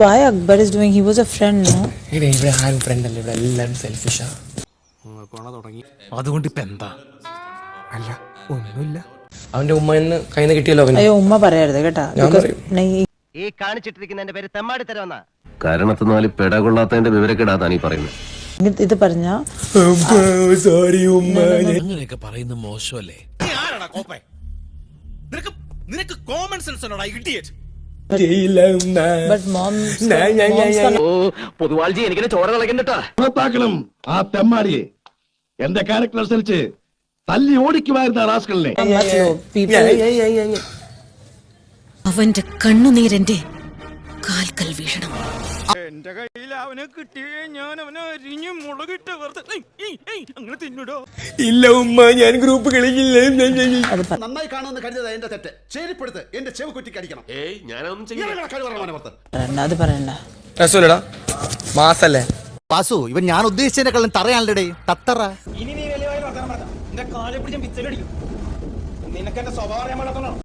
Why Akbar is doing? He was a friend, no? ഇവിടെ ആരും front അല്ല. ഇവിടെ എല്ലാവരും സെൽഫിഷാ അതുകൊണ്ട് ഇപ്പൊ എന്താ? അല്ല ഒന്നുമില്ല. അവന്റെ ഉമ്മന്ന് കയ്യിൽ നിന്ന് കിട്ടിയല്ലോ അവന്. അയ്യോ ഉമ്മ പറയരുത് കേട്ടാ. Because- നെയ്- ഈ കാണിച്ചിട്ടിരിക്കുന്നതിന്റെ പേര് തെമ്മാടി കാരണത്തിനാല് പെട കൊള്ളാത്തതിന്റെ വിവരക്കെടാതാണ് ഈ പറയുന്നത്. ഇത് ഇത് പറഞ്ഞ സോറി ഉമ്മ. അങ്ങനെയൊക്കെ പറയുന്ന മോശമല്ലേ? നിനക്ക് നിനക്ക് കോമൺ സെൻസ് ഉണ്ടോടാ ഇഡിയറ്റ് പൊതുവാൾജി എനിക്കിനെ ചോര പുറത്താക്കണം ആ തെമ്മാടിയെ. എന്റെ ക്യാരക്ടർ അനുസരിച്ച് തല്ലി ഓടിക്കുമായിരുന്ന റാസ്കലിനെ. അവന്റെ കണ്ണുനീരന്റെ കാൽക്കൽ വീഴണം. എന്റെ കയ്യിൽ അവനെ കിട്ടിയേ ഞാൻ അവനെ അരിഞ്ഞ് മുളകിട്ട് വെറുതെ അങ്ങനെ തിന്നിടോ? ഇല്ല ഉമ്മ ഞാൻ ഗ്രൂപ്പ് കളിക്കില്ല. നന്നായി കാണുമെന്ന് കരുതത് എന്റെ തെറ്റ്. ചേരിപ്പെടുത്ത്. എന്റെ ചെവ് കുറ്റി കടിക്കണം ഏയ് ഞാനൊന്നും ചെയ്യില്ല. പറയണ്ട അത് പറയണ്ട. രസമില്ലടാ. മാസല്ലേ? വാസു ഇവൻ ഞാൻ ഉദ്ദേശിച്ചതിനെക്കാളും തറയാണല്ലേ തത്തറ. ഇനി നീ വലിയ വർത്തമാനം പറഞ്ഞ എന്റെ കാലെ പിടിച്ച പിച്ചലടിക്കും. നിനക്ക് എന്റെ സ്വഭാവം അറിയാൻ